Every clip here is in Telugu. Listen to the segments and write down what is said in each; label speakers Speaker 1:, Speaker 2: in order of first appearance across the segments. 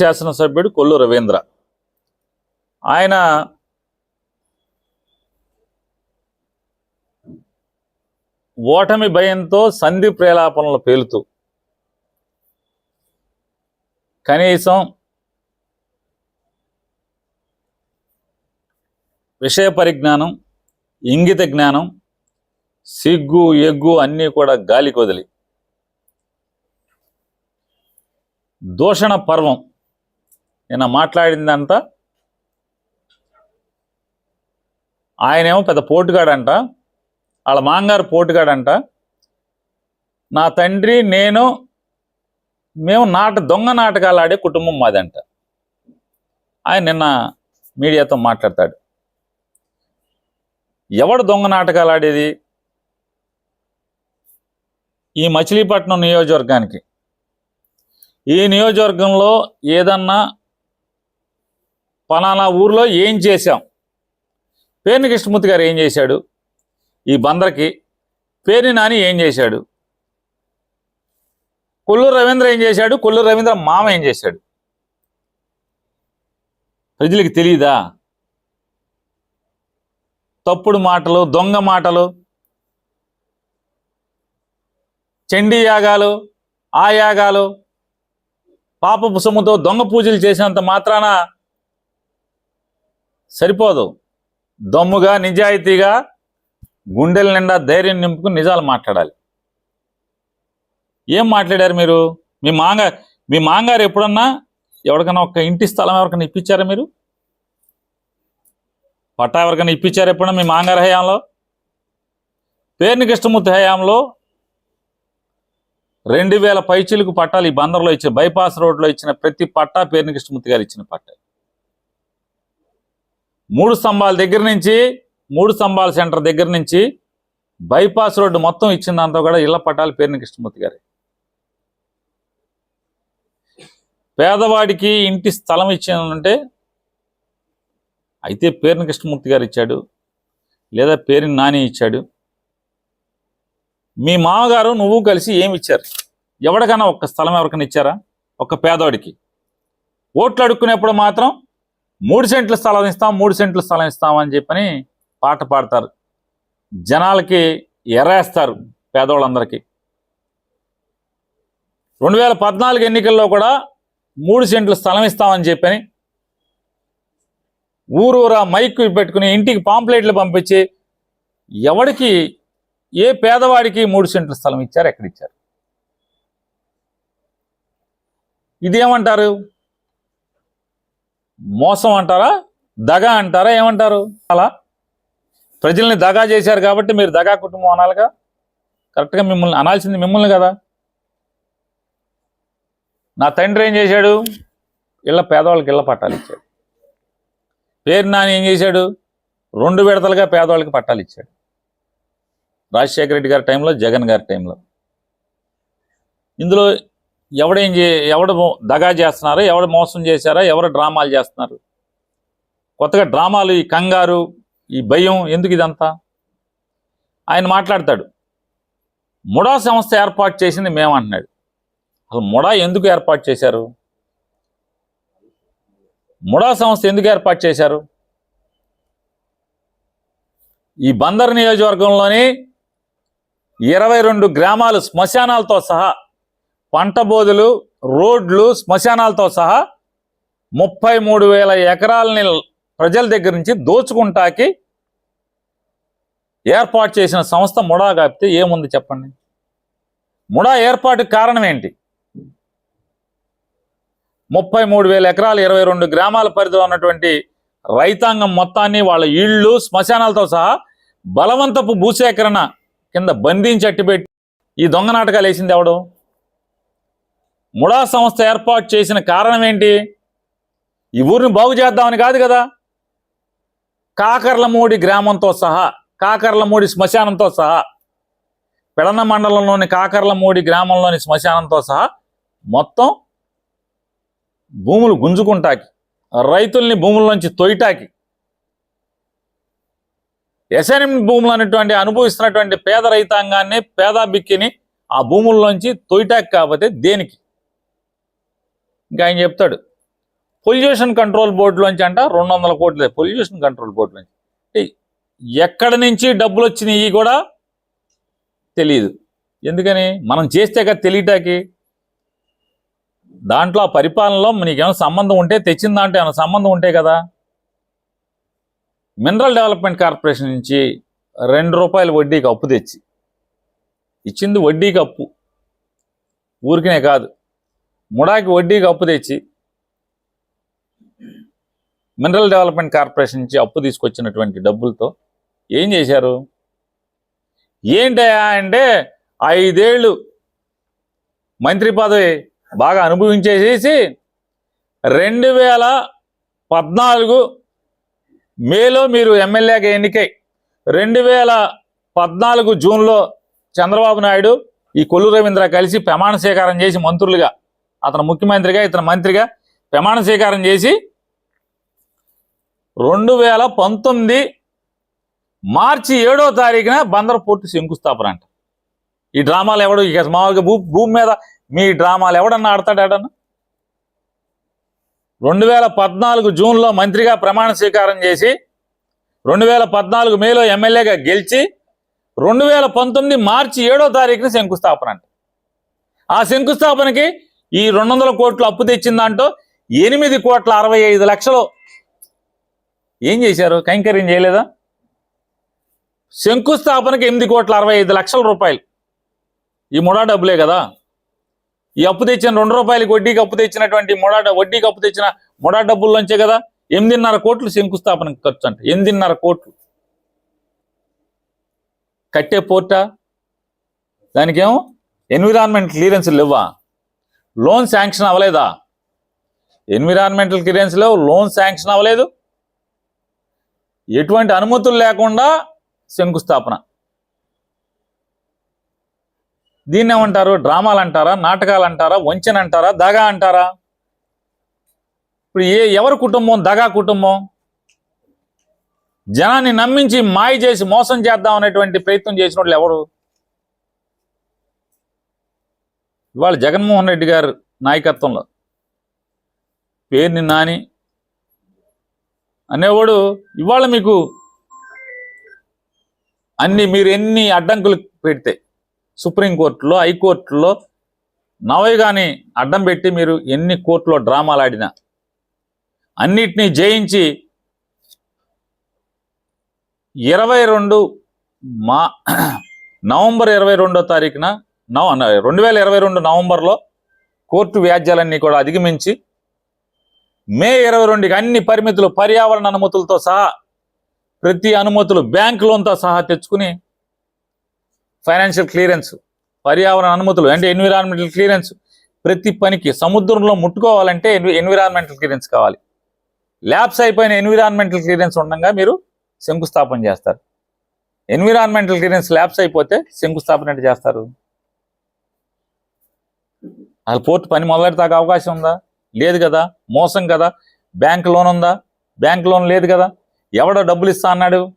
Speaker 1: శాసనసభ్యుడు కొల్లు రవీంద్ర. ఆయన ఓటమి భయంతో సంధి ప్రేలాపనలు పేలుతూ కనీసం విషయ పరిజ్ఞానం ఇంగిత జ్ఞానం సిగ్గు ఎగ్గు అన్నీ కూడా గాలికి వదిలి. దూషణ పర్వం నిన్న మాట్లాడిందంతా? ఆయనేమో పెద్ద పోటుగాడంట. వాళ్ళ మాంగారు పోటుగాడంట. నా తండ్రి నేను మేము నాట దొంగ నాటకాలు ఆడే కుటుంబం మాదంట. ఆయన నిన్న మీడియాతో మాట్లాడతాడు. ఎవడు దొంగ నాటకాలు ఆడేది? ఈ మచిలీపట్నం నియోజకవర్గానికి. ఈ నియోజకవర్గంలో ఏదన్నా పలానా ఊర్లో ఏం చేశాం? పేర్ని కృష్ణమూర్తి గారు ఏం చేశాడు? ఈ బందర్కి పేర్ని నాని ఏం చేశాడు? కొల్లూరు రవీంద్ర ఏం చేశాడు? కొల్లూరు రవీంద్ర మామ ఏం చేశాడు? ప్రజలకు తెలియదా తప్పుడు మాటలు దొంగ మాటలు చండీ యాగాలు ఆ యాగాలు పాపపు సొమ్ముతో దొంగ పూజలు చేసినంత మాత్రాన సరిపోదు. దమ్ముగా నిజాయితీగా గుండెల నిండా ధైర్యం నింపుకుని నిజాలు మాట్లాడాలి. ఏం మాట్లాడారు మీరు? మీ మాంగ మీ మాంగారు ఎప్పుడన్నా ఎవరికైనా ఒక ఇంటి స్థలం ఎవరికైనా ఇప్పించారా మీరు? పట్టా ఎవరికైనా ఇప్పించారు ఎప్పుడన్నా మీ మాంగారు హయాంలో? పేర్ని కృష్ణమూర్తి హయాంలో రెండు వేల పైచీలకు పట్టాలు ఈ బందర్లో ఇచ్చిన బైపాస్ రోడ్లో ఇచ్చిన ప్రతి పట్టా పేర్ని కృష్ణమూర్తి గారు ఇచ్చిన పట్ట. మూడు స్తంభాల దగ్గర నుంచి మూడు స్తంభాల సెంటర్ దగ్గర నుంచి బైపాస్ రోడ్డు మొత్తం ఇచ్చిందంతా కూడా ఇళ్ళ పట్టాలు పేర్ని కృష్ణమూర్తి గారి. పేదవాడికి ఇంటి స్థలం ఇచ్చిందంటే అయితే పేరుని కృష్ణమూర్తి గారు ఇచ్చాడు లేదా పేరుని నాని ఇచ్చాడు. మీ మామగారు నువ్వు కలిసి ఏమి ఇచ్చారు? ఎవరికైనా ఒక్క స్థలం ఎవరికైనా ఇచ్చారా? ఒక్క పేదవాడికి ఓట్లు అడుక్కునేప్పుడు మాత్రం మూడు సెంట్ల స్థలం ఇస్తాం మూడు సెంట్ల స్థలం ఇస్తామని చెప్పని పాట పాడతారు. జనాలకి ఎరేస్తారు పేదవాళ్ళందరికీ రెండు వేల పద్నాలుగు ఎన్నికల్లో కూడా మూడు సెంట్లు స్థలం ఇస్తామని చెప్పని ఊరూరా మైక్ పెట్టుకుని ఇంటికి పాంప్లెట్లు పంపించి ఎవడికి ఏ పేదవాడికి మూడు సెంట్ల స్థలం ఇచ్చారు ఎక్కడ ఇచ్చారు ఇదేమంటారు? మోసం అంటారా? దగా అంటారా? ఏమంటారు? అలా? ప్రజల్ని దగా చేశారు కాబట్టి మీరు దగా కుటుంబం అనాలిగా? కరెక్ట్గా మిమ్మల్ని అనాల్సింది మిమ్మల్ని కదా? నా తండ్రి ఏం చేశాడు? ఇళ్ళ పేదవాళ్ళకి ఇళ్ళ పట్టాలు ఇచ్చాడు. పేరు నాని ఏం చేశాడు? రెండు విడతలుగా పేదవాళ్ళకి పట్టాలు ఇచ్చాడు. రాజశేఖర రెడ్డి గారి టైంలో జగన్ గారి టైంలో. ఇందులో ఎవడేం చే ఎవడు దగా చేస్తున్నారో ఎవడు మోసం చేశారా ఎవరు డ్రామాలు చేస్తున్నారు? కొత్తగా డ్రామాలు ఈ కంగారు ఈ భయం ఎందుకు ఇదంతా? ఆయన మాట్లాడతాడు ముడా సంస్థ ఏర్పాటు చేసింది మేమంటున్నాడు అసలు ముడా ఎందుకు ఏర్పాటు చేశారు? ముడా సంస్థ ఎందుకు ఏర్పాటు చేశారు? ఈ బందర్ నియోజకవర్గంలోని ఇరవై రెండు గ్రామాలు శ్మశానాలతో సహా పంట బోధులు రోడ్లు శ్మశానాలతో సహా ముప్పై మూడు వేల ఎకరాలని ప్రజల దగ్గర నుంచి దోచుకుంటాకి ఏర్పాటు చేసిన సంస్థ ముడా కాపితే ఏముంది చెప్పండి? ముడా ఏర్పాటుకి కారణం ఏంటి? ముప్పై మూడు వేల ఎకరాలు ఇరవై రెండు గ్రామాల పరిధిలో ఉన్నటువంటి రైతాంగం మొత్తాన్ని వాళ్ళ ఇళ్ళు శ్మశానాలతో సహా బలవంతపు భూసేకరణ కింద బంధించి అట్టిపెట్టి ఈ దొంగ నాటకాలు వేసింది ఎవడు? ముడా సంస్థ ఏర్పాటు చేసిన కారణం ఏంటి? ఈ ఊరిని బాగు చేద్దామని కాదు కదా? కాకర్లమూడి గ్రామంతో సహా కాకర్లమూడి శ్మశానంతో సహా పెడన మండలంలోని కాకర్లమూడి గ్రామంలోని శ్మశానంతో సహా మొత్తం భూములు గుంజుకుంటాకి రైతుల్ని భూముల్లోంచి తొయ్యటాకి ఎస్ఎన్ఎం భూములు అనేటువంటి అనుభవిస్తున్నటువంటి పేద రైతాంగాన్ని పేద బిక్కిని ఆ భూముల్లోంచి తొయ్యటాకి కాకపోతే దేనికి? ఇంకా ఆయన చెప్తాడు పొల్యూషన్ కంట్రోల్ బోర్డులోంచి అంట రెండు వందల కోట్లు పొల్యూషన్ కంట్రోల్ బోర్డులోంచి నుంచి ఎక్కడి నుంచి డబ్బులు వచ్చినాయి కూడా తెలియదు ఎందుకని? మనం చేస్తే కదా తెలియటాకి దాంట్లో ఆ పరిపాలనలో నీకేమైనా సంబంధం ఉంటే తెచ్చిన దాంట్లో ఏమైనా సంబంధం ఉంటే కదా. మినరల్ డెవలప్మెంట్ కార్పొరేషన్ నుంచి రెండు రూపాయల వడ్డీకి అప్పు తెచ్చి ఇచ్చింది వడ్డీకి అప్పు. ఊరికనే కాదు. ముడాకి వడ్డీకి అప్పు తెచ్చి మినరల్ డెవలప్మెంట్ కార్పొరేషన్ నుంచి అప్పు తీసుకొచ్చినటువంటి డబ్బులతో ఏం చేశారు? ఏంటయా అంటే ఐదేళ్ళు మంత్రి పదవి బాగా అనుభవించేసేసి రెండు వేల పద్నాలుగు మేలో మీరు ఎమ్మెల్యేగా ఎన్నికై రెండు వేల పద్నాలుగు జూన్లో చంద్రబాబు నాయుడు ఈ కొల్లు రవీంద్ర కలిసి ప్రమాణ స్వీకారం చేసి మంత్రులుగా అతను ముఖ్యమంత్రిగా ఇతను మంత్రిగా ప్రమాణ స్వీకారం చేసి రెండు వేల పంతొమ్మిది మార్చి ఏడో తారీఖున బందర్ పోర్టు శంకుస్థాపన అంట. ఈ డ్రామాలు ఎవడు? ఇక మామూలుగా భూ భూమి మీద మీ డ్రామాలు ఎవడన్నా ఆడతాడన్నా రెండు వేల పద్నాలుగు జూన్లో మంత్రిగా ప్రమాణ స్వీకారం చేసి రెండు వేల పద్నాలుగు మేలో ఎమ్మెల్యేగా గెలిచి రెండు వేల పంతొమ్మిది మార్చి ఏడో తారీఖున శంకుస్థాపన అంట. ఆ శంకుస్థాపనకి ఈ రెండు వందల కోట్లు అప్పు తెచ్చిన దాంట్లో ఎనిమిది కోట్ల అరవై ఐదు లక్షలు. ఏం చేశారు? కైంకర్యం చేయలేదా? శంకుస్థాపనకి ఎనిమిది కోట్ల అరవై ఐదు లక్షల రూపాయలు. ఈ ముడా డబ్బులే కదా. ఈ అప్పు తెచ్చిన రెండు రూపాయలకి వడ్డీకి అప్పు తెచ్చినటువంటి ముడా వడ్డీకి అప్పు తెచ్చిన ముడా డబ్బుల్లోంచే కదా. ఎనిమిదిన్నర కోట్లు శంకుస్థాపనకి ఖర్చు అంట ఎనిమిదిన్నర కోట్లు. కట్టే పోర్టా? దానికేమో ఎన్విరాన్మెంట్ క్లియరెన్స్లు లేవా లోన్ శాంక్షన్ అవ్వలేదా? ఎన్విరాన్మెంటల్ క్లియరెన్స్ లేవు లోన్ శాంక్షన్ అవ్వలేదు. ఎటువంటి అనుమతులు లేకుండా శంకుస్థాపన. దీన్ని ఏమంటారు? డ్రామాలు అంటారా? నాటకాలు అంటారా? వంచన అంటారా? దగా అంటారా? ఇప్పుడు ఏ ఎవరి కుటుంబం? దగా కుటుంబం. జనాన్ని నమ్మించి మాయ చేసి మోసం చేద్దాం అనేటువంటి ప్రయత్నం చేసిన వాళ్ళు ఎవరు? ఇవాళ జగన్మోహన్ రెడ్డి గారు నాయకత్వంలో పేరుని నాని అనేవాడు ఇవాళ మీకు అన్ని మీరు ఎన్ని అడ్డంకులు పెడితే సుప్రీంకోర్టులో హైకోర్టులో నవయుగాని అడ్డం పెట్టి మీరు ఎన్ని కోర్టులో డ్రామాలు ఆడినా అన్నిటినీ జయించి ఇరవై రెండు మా నవంబర్ ఇరవై రెండో తారీఖున నవ రెండు వేల ఇరవై రెండు నవంబర్లో కోర్టు వ్యాజ్యాలన్నీ కూడా అధిగమించి మే ఇరవై రెండుకి అన్ని పరిమితులు పర్యావరణ అనుమతులతో సహా ప్రతి అనుమతులు బ్యాంక్ లోన్తో సహా తెచ్చుకుని ఫైనాన్షియల్ క్లియరెన్స్ పర్యావరణ అనుమతులు అంటే ఎన్విరాన్మెంటల్ క్లియరెన్స్ ప్రతి పనికి సముద్రంలో ముట్టుకోవాలంటే ఎన్విరాన్మెంటల్ క్లియరెన్స్ కావాలి. ల్యాబ్స్ అయిపోయిన ఎన్విరాన్మెంటల్ క్లియరెన్స్ ఉండగా మీరు శంకుస్థాపన చేస్తారు. ఎన్విరాన్మెంటల్ క్లియరెన్స్ ల్యాబ్స్ అయిపోతే శంకుస్థాపన ఎట్లా చేస్తారు? అసలు పోర్టు పని మొదలెడతాక అవకాశం ఉందా? లేదు కదా. మోసం కదా. బ్యాంక్ లోన్ ఉందా? బ్యాంక్ లోన్ లేదు కదా. ఎవడో డబ్బులు ఇస్తా అన్నాడు?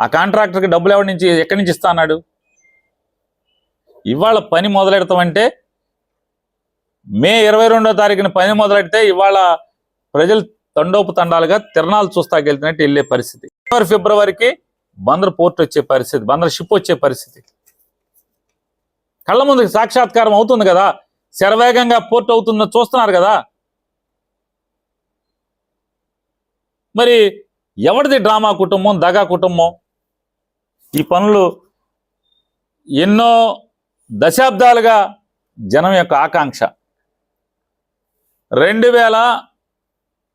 Speaker 1: ఆ కాంట్రాక్టర్కి డబ్బులు ఎవరి నుంచి ఎక్కడి నుంచి ఇస్తా అన్నాడు? ఇవాళ పని మొదలెడతామంటే మే ఇరవై రెండో తారీఖున పని మొదలెడితే ఇవాళ ప్రజలు తండోపు తండాలుగా తిరణాలు చూస్తాకి వెళ్తున్నట్టు వెళ్ళే పరిస్థితి. జనవరి ఫిబ్రవరికి బందర్ పోర్ట్ వచ్చే పరిస్థితి బందర్ షిప్ వచ్చే పరిస్థితి. కళ్ళ ముందుకు సాక్షాత్కారం అవుతుంది కదా. శరవేగంగా పోర్ట్ అవుతుందని చూస్తున్నారు కదా. మరి ఎవరిది డ్రామా కుటుంబం దగా కుటుంబం? ఈ పనులు ఎన్నో దశాబ్దాలుగా జనం యొక్క ఆకాంక్ష. రెండు వేల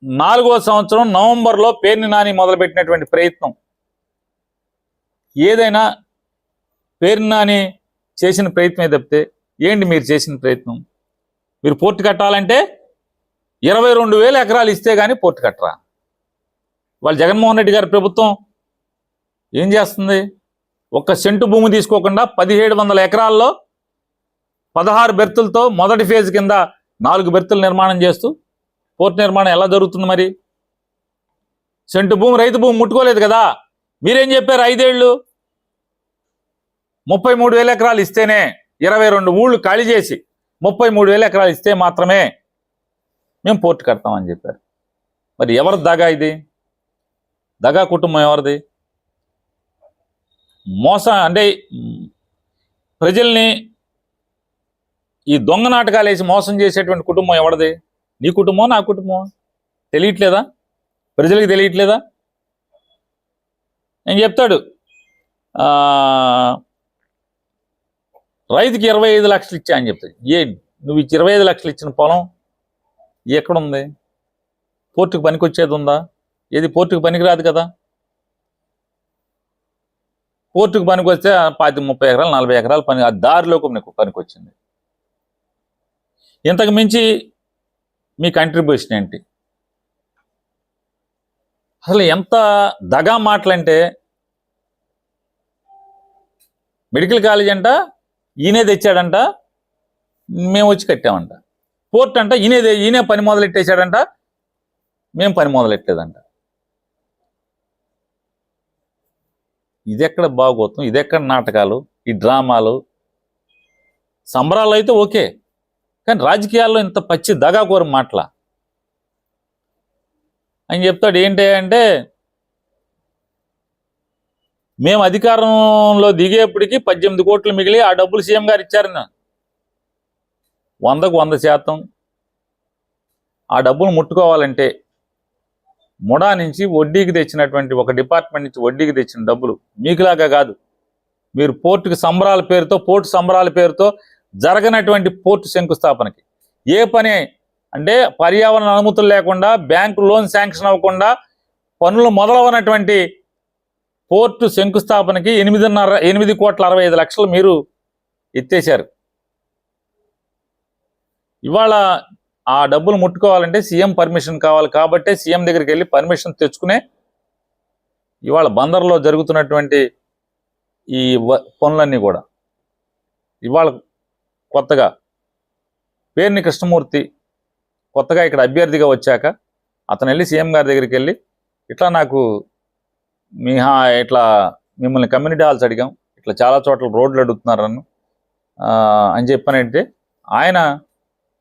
Speaker 1: నాలుగో సంవత్సరం నవంబర్లో పేర్ని నాని మొదలుపెట్టినటువంటి ప్రయత్నం. ఏదైనా పేర్ని నాని చేసిన ప్రయత్నమే తప్పితే ఏంటి మీరు చేసిన ప్రయత్నం? మీరు పోర్టు కట్టాలంటే ఇరవై రెండు వేల ఎకరాలు ఇస్తే కానీ పోర్టు కట్టరా. వాళ్ళు జగన్మోహన్ రెడ్డి గారి ప్రభుత్వం ఏం చేస్తుంది? ఒక్క సెంటు భూమి తీసుకోకుండా పదిహేడు వందల ఎకరాల్లో పదహారు బెర్తులతో మొదటి ఫేజ్ కింద నాలుగు బెర్తులు నిర్మాణం చేస్తూ పోర్ట్ నిర్మాణం ఎలా జరుగుతుంది మరి? సెంటు భూమి రైతు భూమి ముట్టుకోలేదు కదా. మీరేం చెప్పారు ఐదేళ్ళు? ముప్పై మూడు వేల ఎకరాలు ఇస్తేనే ఇరవై రెండు ఊళ్ళు ఖాళీ చేసి ముప్పై మూడు వేల ఎకరాలు ఇస్తే మాత్రమే మేము పోర్టు కడతామని చెప్పారు. మరి ఎవరి దగా ఇది? దగా కుటుంబం ఎవరిది? మోసం అంటే ప్రజల్ని ఈ దొంగ నాటకాలు వేసి మోసం చేసేటువంటి కుటుంబం ఎవరిది? నీ కుటుంబం నా కుటుంబం తెలియట్లేదా? ప్రజలకు తెలియట్లేదా? నేను చెప్తాడు? రైతుకి ఇరవై ఐదు లక్షలు ఇచ్చా అని చెప్తాడు. ఏ నువ్వు ఇరవై ఐదు లక్షలు ఇచ్చిన పొలం ఎక్కడుంది? పోర్టుకు పనికొచ్చేది ఉందా? ఏది పోర్టుకు పనికిరాదు కదా. పోర్టుకు పనికొస్తే ఆ పాతి ముప్పై ఎకరాలు నలభై ఎకరాలు పని ఆ దారిలోకి నీకు పనికొచ్చింది. ఇంతకు మించి మీ కంట్రిబ్యూషన్ ఏంటి? అసలు ఎంత దగా మాటలంటే మెడికల్ కాలేజ్ అంట ఈయనే తెచ్చాడంట మేము వచ్చి కట్టామంట. పోర్ట్ అంట ఈయనే ఈయనే పని మొదలెట్టేశాడంట మేము పని మొదలెట్టలేదంట. ఇదెక్కడ బాగోతాం ఇదెక్కడ నాటకాలు ఈ డ్రామాలు? సంబరాలు అయితే ఓకే కానీ రాజకీయాల్లో ఇంత పచ్చి దగాకోరు మాటల. అని చెప్తాడు ఏంటి అంటే మేము అధికారంలో దిగేప్పటికి పద్దెనిమిది కోట్లు మిగిలి ఆ డబ్బులు సీఎం గారు ఇచ్చారన్న వందకు వంద శాతం. ఆ డబ్బులు ముట్టుకోవాలంటే ముడా నుంచి వడ్డీకి తెచ్చినటువంటి ఒక డిపార్ట్మెంట్ నుంచి వడ్డీకి తెచ్చిన డబ్బులు మీకులాగా కాదు. మీరు పోర్టుకి సంబరాల పేరుతో పోర్టు సంబరాల పేరుతో జరగనటువంటి పోర్టు శంకుస్థాపనకి. ఏ పని అంటే పర్యావరణ అనుమతులు లేకుండా బ్యాంకు లోన్ శాంక్షన్ అవ్వకుండా పనులు మొదలవనటువంటి పోర్టు శంకుస్థాపనకి ఎనిమిదిన్నర ఎనిమిది కోట్ల అరవై ఐదు లక్షలు మీరు ఎత్తేశారు. ఇవాళ ఆ డబ్బులు ముట్టుకోవాలంటే సీఎం పర్మిషన్ కావాలి కాబట్టి సీఎం దగ్గరికి వెళ్ళి పర్మిషన్ తెచ్చుకునే ఇవాళ బందర్లో జరుగుతున్నటువంటి ఈ పనులన్నీ కూడా. ఇవాళ కొత్తగా పేర్ని కృష్ణమూర్తి కొత్తగా ఇక్కడ అభ్యర్థిగా వచ్చాక అతను వెళ్ళి సీఎం గారి దగ్గరికి వెళ్ళి ఇట్లా నాకు మీహా ఇట్లా మిమ్మల్ని కమ్యూనిటీ హాల్స్ అడిగాం. ఇట్లా చాలా చోట్ల రోడ్లు అడుగుతున్నారు నన్ను అని చెప్పానంటే ఆయన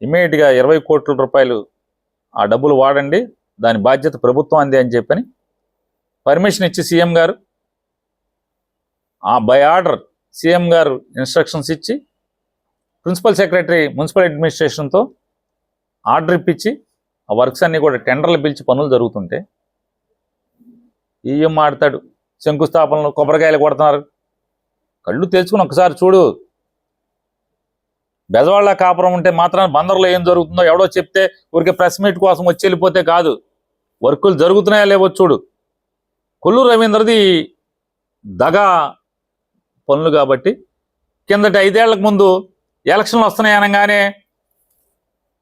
Speaker 1: ఇమీడియట్గా ఇరవై కోట్ల రూపాయలు ఆ డబ్బులు వాడండి దాని బాధ్యత ప్రభుత్వం అంది అని చెప్పని పర్మిషన్ ఇచ్చి సీఎం గారు ఆ by order CM garu instructions ఇచ్చి ప్రిన్సిపల్ సెక్రటరీ మున్సిపల్ అడ్మినిస్ట్రేషన్తో ఆర్డర్ ఇప్పించి ఆ వర్క్స్ అన్ని కూడా టెండర్లు పిలిచి పనులు జరుగుతుంటే ఏం మాడతాడు? శంకుస్థాపనలు కొబ్బరికాయలు కొడుతున్నారు. కళ్ళు తెచ్చుకుని ఒకసారి చూడు. బెజవాళ్ళ కాపురం ఉంటే మాత్రం బందర్లో ఏం జరుగుతుందో ఎవడో చెప్తే ఊరికే ప్రెస్ మీట్ కోసం వచ్చి వెళ్ళిపోతే కాదు. వర్కులు జరుగుతున్నాయా లేవో చూడు. కొల్లూరు రవీంద్రది దగా పనులు కాబట్టి కిందటి ఐదేళ్ళకు ముందు ఎలక్షన్లు వస్తున్నాయి అనగానే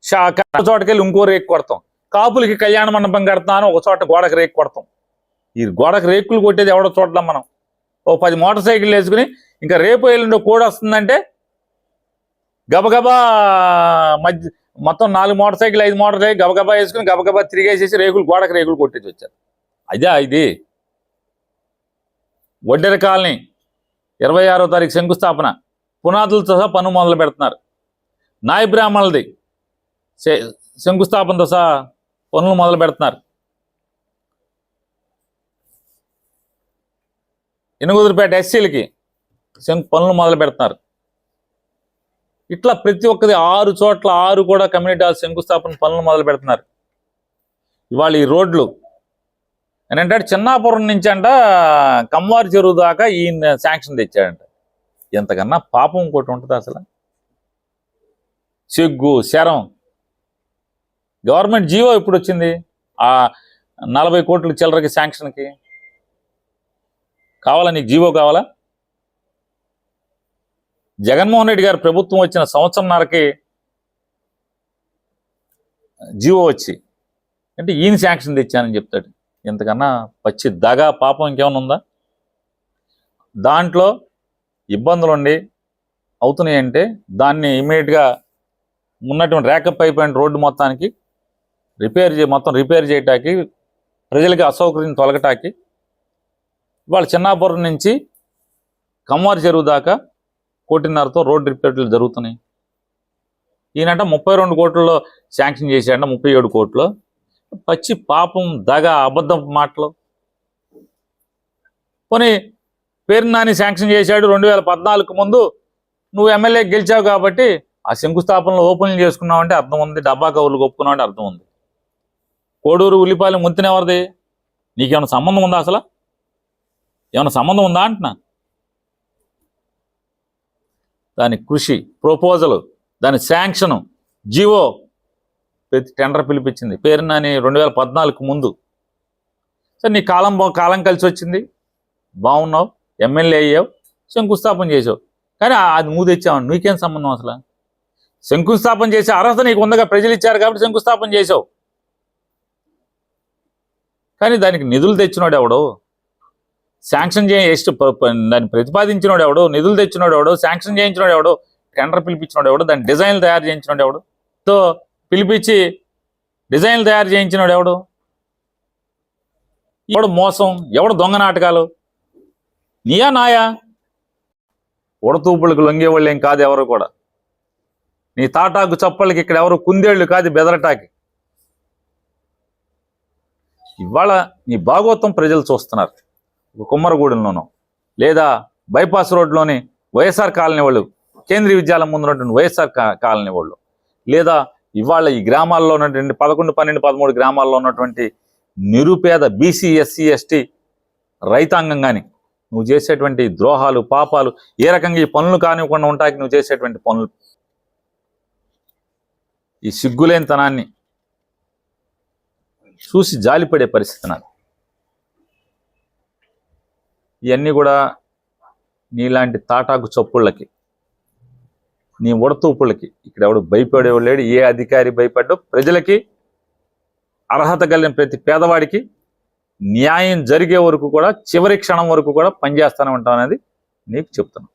Speaker 1: షా చోటకెళ్ళి ఇంకో రేక్ కొడతాం. కాపులకి కళ్యాణ మండపం కడతాను ఒక చోట గోడకు రేకు కొడతాం. ఈ గోడకు రేకులు కొట్టేది ఎవడో చూడడం మనం. ఓ పది మోటార్ సైకిల్ వేసుకుని ఇంకా రేపు ఎల్లుండో కూడా వస్తుందంటే గబగబా మధ్య మొత్తం నాలుగు మోటార్ సైకిల్ ఐదు మోటార్ సైకిల్ గబగబా వేసుకుని గబగబా తిరిగేసేసి రేకులు గోడకు రేకులు కొట్టేసి వచ్చారు. అదే ఇది. వడ్డెర కాలనీ ఇరవై ఆరో తారీఖు శంకుస్థాపన. పునాదులతో సహా పన్ను మొదలు పెడుతున్నారు. నాయ బ్రాహ్మణులది శంకుస్థాపనతో సహా పనులు మొదలు పెడుతున్నారు. ఎనుగుదురుపేట ఎస్సీలకి శంకు పనులు మొదలు పెడుతున్నారు ఇట్లా ప్రతి ఒక్కది ఆరు చోట్ల ఆరు కూడా కమ్యూనిటీ హాల్ శంకుస్థాపన పనులు మొదలు పెడుతున్నారు. ఇవాళ ఈ రోడ్లు ఏంటంటే చిన్నాపురం నుంచి అంట కమ్మారి చెరువు దాకా ఈయన శాంక్షన్ తెచ్చాడంట. ఎంతకన్నా పాపం ఇంకోటి ఉంటుంది అసలు. సిగ్గు శరం. గవర్నమెంట్ జీవో ఇప్పుడు వచ్చింది? ఆ నలభై కోట్ల చిల్లరకి శాంక్షన్కి. కావాలా నీకు? జీవో కావాలా? జగన్మోహన్ రెడ్డి గారు ప్రభుత్వం వచ్చిన సంవత్సరంన్నరకి జీవో వచ్చి అంటే ఈయన శాంక్షన్ తెచ్చానని చెప్తాడు. ఇంతకన్నా పచ్చి దగా పాపం ఇంకేమైనా ఉందా? దాంట్లో ఇబ్బందులు ఉండి అవుతున్నాయి అంటే దాన్ని ఇమీడియట్గా ఉన్నటువంటి ర్యాకప్ అయిపోయిన రోడ్డు మొత్తానికి రిపేర్ చే మొత్తం రిపేర్ చేయటానికి ప్రజలకి అసౌకర్యం తొలగటానికి ఇవాళ చిన్నాపురం నుంచి కమ్మారి చెరువు దాకా కోటిన్నరతో రోడ్డు రిపేర్లు జరుగుతున్నాయి. ఈయనంట ముప్పై రెండు కోట్లలో శాంక్షన్ చేశాడంట ముప్పై ఏడు కోట్లు. పచ్చి పాపం దగ అబద్ధం మాటలు. పోనీ పేరు నాని శాంక్షన్ చేశాడు రెండు వేల పద్నాలుగు ముందు. నువ్వు ఎమ్మెల్యే గెలిచావు కాబట్టి ఆ శంకుస్థాపనలో ఓపెన్ చేసుకున్నావంటే అర్థం ఉంది. డబ్బా కవులు ఒప్పుకున్నావు అంటే అర్థం ఉంది. కోడూరు ఉల్లిపాయలు ముంతినెవరిది. నీకేమైనా సంబంధం ఉందా అసలు? ఏమైనా సంబంధం ఉందా అంటున్నా? దాని కృషి ప్రపోజల్ దాని శాంక్షను జివో ప్రతి టెండర్ పిలిపించింది. పేరు నాని రెండు వేల పద్నాలుగు ముందు. సరే నీ కాలం బా కాలం కలిసి వచ్చింది. బాగున్నావు ఎమ్మెల్యే అయ్యావు శంకుస్థాపన చేసావు కానీ అది నువ్వు తెచ్చావు నీకేం సంబంధం అసలు? శంకుస్థాపన చేసే అర్హత నీకు ఉందగా ప్రజలు ఇచ్చారు కాబట్టి శంకుస్థాపన చేసావు కానీ దానికి నిధులు తెచ్చినాడు ఎవడో? శాంక్షన్ చేసి దాన్ని ప్రతిపాదించినోడు ఎవడో నిధులు తెచ్చినోడు ఎవడో శాంక్షన్ చేయించినోడు ఎవడో టెండర్ పిలిపించినోడు ఎవడో దాని డిజైన్లు తయారు చేయించినోడు ఎవడు. సో పిలిపించి డిజైన్లు తయారు చేయించినోడు ఎవడు? ఎవడు మోసం? ఎవడు దొంగ నాటకాలు? నీయా నాయా? ఉడతూపులకు లొంగేవాళ్ళు ఏం కాదు ఎవరు కూడా. నీ తాటాకు చప్పళ్ళకి ఇక్కడ ఎవరు కుందేళ్ళు కాదు బెదరటాకి. ఇవాళ నీ భాగోత్వం ప్రజలు చూస్తున్నారు. కుమ్మరగూడెంలోనో లేదా బైపాస్ రోడ్లోని వైఎస్ఆర్ కాలనీ వాళ్ళు కేంద్రీయ విద్యాలయం ముందు ఉన్నటువంటి వైఎస్ఆర్ కాలనీ వాళ్ళు లేదా ఇవాళ ఈ గ్రామాల్లో ఉన్నటువంటి పదకొండు పన్నెండు పదమూడు గ్రామాల్లో ఉన్నటువంటి నిరుపేద బీసీ ఎస్సీ ఎస్టీ రైతాంగం కానీ నువ్వు చేసేటువంటి ద్రోహాలు పాపాలు ఏ రకంగా ఈ పనులు కానివ్వకుండా ఉంటాయి నువ్వు చేసేటువంటి పనులు. ఈ సిగ్గులేనితనాన్ని చూసి జాలిపడే పరిస్థితి నాకు ఇవన్నీ కూడా నీలాంటి తాటాకు చప్పుళ్ళకి నీ ఉడతూపుళ్ళకి ఇక్కడ ఎవడు భయపడేవాడు లేడు ఏ అధికారి భయపడ్డో ప్రజలకి అర్హత కలిగిన ప్రతి పేదవాడికి న్యాయం జరిగే వరకు కూడా చివరి క్షణం వరకు కూడా పనిచేస్తానే ఉంటాం అనేది నీకు చెప్తున్నాను